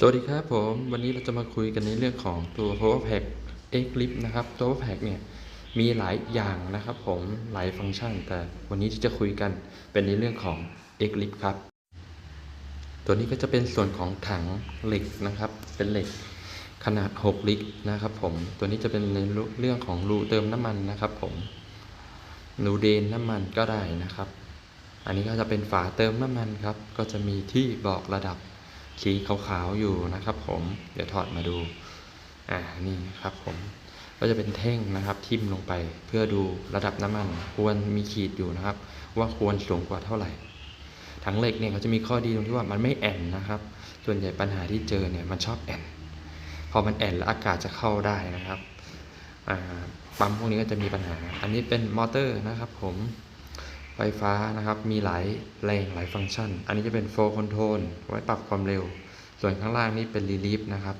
สวัสดีครับผมวันนี้เราจะมาคุยกันในเรื่องของตัว Power Pack X Lip นะครับตัว Power Pack เนี่ยมีหลายอย่างนะครับผมหลายฟังก์ชัน แต่วันนี้ที่จะคุยกันเป็นในเรื่องของ X Lip ครับ ตัวนี้ก็จะเป็นส่วนของถังเหล็กนะครับ เป็นเหล็กขนาด 6 ลิตรนะครับผมตัวนี้จะเป็นในเรื่องของรูเติมน้ำมันนะครับผมรูเดนน้ำมันก็ได้นะครับ อันนี้ก็จะเป็นฝาเติมน้ำมันครับ ก็จะมีที่บอกระดับ สีขาวๆอยู่นะครับ ผมเดี๋ยวถอดมาดูอ่านี่ครับผมก็จะเป็นแท่งนะครับทิ่มลงไปเพื่อดูระดับน้ำมัน ควรมีขีดอยู่นะครับ ว่าควรสูงกว่าเท่าไหร่ถังเหล็กเนี่ยเขาจะมีข้อดีตรงที่ว่ามันไม่แอนนะครับ ส่วนใหญ่ปัญหาที่เจอเนี่ยมันชอบแอนพอมันแอนแล้วอากาศจะเข้าได้นะครับอ่าปั๊มพวกนี้ก็จะมีปัญหา อันนี้เป็นมอเตอร์นะครับผม ไฟฟ้านะครับ มีหลายแรงหลายฟังก์ชัน อันนี้จะเป็น flow control ไว้ปรับความเร็ว ส่วนข้างล่างนี่เป็น relief นะครับ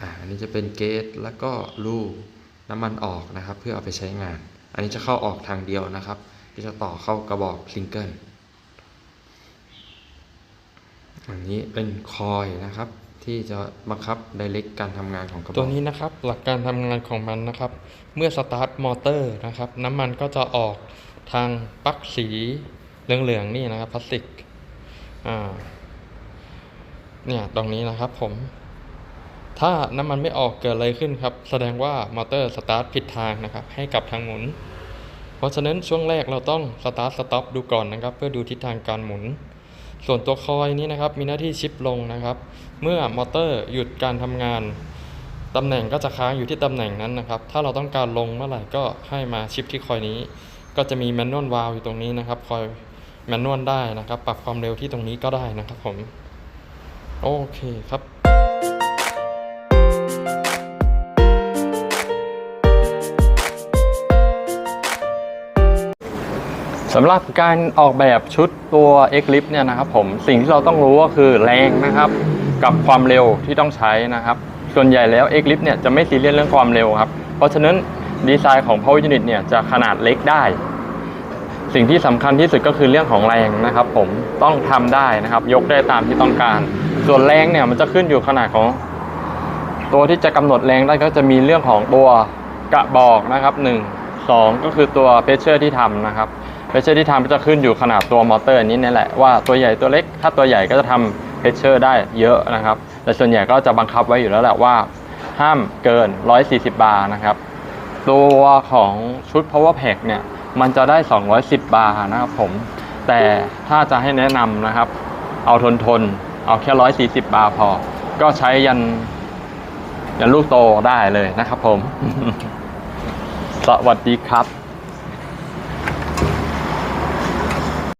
อ่าอันนี้จะเป็นเกจแล้วก็รูน้ำมันออกนะครับ เพื่อเอาไปใช้งาน อันนี้จะเข้าออกทางเดียวนะครับที่จะต่อเข้ากระบอกซิงเกิลอันนี้เป็นคอยนะครับที่จะบังคับไดเ c กการทำงานของกระบอกตัวนี้นะครับหลักการทำงานของมันนะครับ เมื่อสตาร์ทมอเตอร์นะครับน้ำมันก็จะออก ทางปลั๊กสีเหลืองๆนี่นะครับพลาสติกอ่าเนี่ยตรงนี้นะครับผม ถ้าน้ำมันไม่ออกเกิดอะไรขึ้นครับ แสดงว่ามอเตอร์สตาร์ทผิดทางนะครับ ให้กลับทางหมุน เพราะฉะนั้นช่วงแรกเราต้องสตาร์ทสต็อปดูก่อนนะครับ เพื่อดูทิศทางการหมุน ส่วนตัวคอยนี้นะครับ มีหน้าที่ชิปลงนะครับ เมื่อมอเตอร์หยุดการทำงานตำแหน่งก็จะค้างอยู่ที่ตำแหน่งนั้นนะครับ ถ้าเราต้องการลงเมื่อไหร่ก็ให้มาชิปที่คอยนี้ ก็จะมีแมนนวลวาลอยู่ตรงนี้นะครับ คอยแมนนวลได้นะครับ ปรับความเร็วที่ตรงนี้ก็ได้นะครับผม โอเคครับสำหรับการออกแบบชุดตัว X l i p เนี่ยนะครับผมสิ่งที่เราต้องรู้ก็คือแรงนะครับ กับความเร็วที่ต้องใช้นะครับ ส่วนใหญ่แล้ว X l i p เนี่ยจะไม่ซีเรียสเรื่องความเร็วครับ เพราะฉะนั้น ดีไซน์ของ Power Unit เนี่ยจะขนาดเล็กได้ สิ่งที่สำคัญที่สุดก็คือเรื่องของแรงนะครับผมต้องทำได้นะครับ ยกได้ตามที่ต้องการ ส่วนแรงเนี่ยมันจะขึ้นอยู่ขนาดของ ตัวที่จะกำหนดแรงได้ก็จะมีเรื่องของตัวกระบอกนะครับ1 2 ก็คือตัวเพชเชอร์ที่ทำนะครับเพชเชอร์ที่ทำก็จะขึ้นอยู่ขนาดตัวมอเตอร์นนี้นี่แหละว่าตัวใหญ่ตัวเล็ก ถ้าตัวใหญ่ก็จะทำเพชเชอร์ได้เยอะนะครับ แต่ส่วนใหญ่ก็จะบังคับไว้อยู่แล้วแหละว่า ห้ามเกิน 140 บาร์นะครับ ตัวของชุด power pack เนี่ย มันจะได้ 210 บาร์นะครับผม แต่ถ้าจะให้แนะนำนะครับ เอาทนทน เอาแค่ 140 บาร์พอ ก็ใช้ยัน ยันลูกโตได้เลยนะครับผม สวัสดีครับ